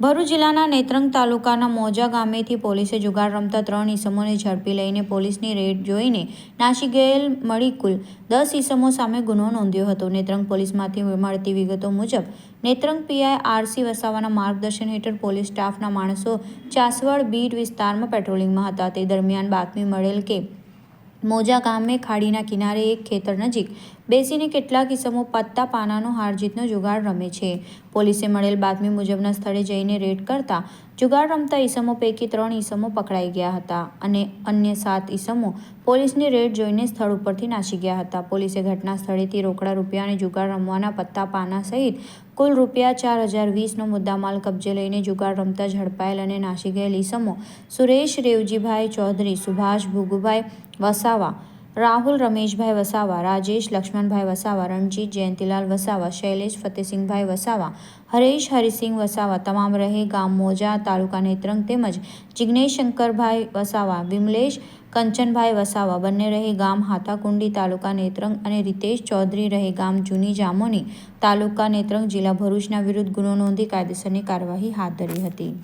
ભરૂચ જિલ્લાના નેત્રંગ તાલુકાના મોજા ગામેથી પોલીસે જુગાર રમતા ત્રણ ઈસમોને ઝડપી લઈને પોલીસની રેડ જોઈને નાસી ગયેલ મળી કુલ દસ ઈસમો સામે ગુનો નોંધ્યો હતો. નેત્રંગ પોલીસમાંથી મળતી વિગતો મુજબ, નેત્રંગ પીઆઈ આરસી વસાવાના માર્ગદર્શન હેઠળ પોલીસ સ્ટાફના માણસો ચાસવડ બીટ વિસ્તારમાં પેટ્રોલિંગમાં હતા. તે દરમિયાન બાતમી મળેલ કે, મોજા ગામે ખાડીના કિનારે એક ખેતર નજીક બેસીને કેટલાક ઇસમો પત્તા પાનાનો હાર જુગાર રમે છે. પોલીસે મળેલ બાતમી મુજબના સ્થળે જઈને રેડ કરતા જુગાડ રમતા ઈસમો પૈકી ત્રણ ઈસમો પકડાઈ ગયા હતા અને અન્ય સાત ઈસમો પોલીસની રેડ જોઈને સ્થળ ઉપરથી નાસી ગયા હતા. પોલીસે ઘટના સ્થળેથી રોકડા રૂપિયા અને જુગાડ રમવાના પત્તા પાના સહિત કુલ રૂપિયા ચાર હજાર વીસનો મુદ્દામાલ કબજે લઈને જુગાડ રમતા ઝડપાયેલ અને નાસી ગયેલ ઈસમો સુરેશ રેવજીભાઈ ચૌધરી, સુભાષ ભૂગુભાઈ વસાવા રાહુલ, રમેશભાઈ વસાવા, રાજેશ, લક્ષ્મણભાઈ વસાવા, રણજીત, જયંતિલાલ વસાવા, શૈલેષ ફતેસિંહભાઈ વસાવા, હરેશ, હરિસિંહ વસાવા, તમામ રહે ગામ મોજા, તાલુકા નેત્રંગ તેમજ જિગ્નેશ શંકરભાઈ વસાવા, વિમલેશ કંચનભાઈ વસાવા, બંને રહે ગામ હાથાકુંડી, તાલુકા નેત્રંગ અને રીતેશ ચૌધરી રહે ગામ જૂની જામોની, તાલુકા નેત્રંગ જિલ્લા ભરૂચના વિરુદ્ધ ગુનો નોંધી કાયદેસરની કાર્યવાહી હાથ ધરી હતી.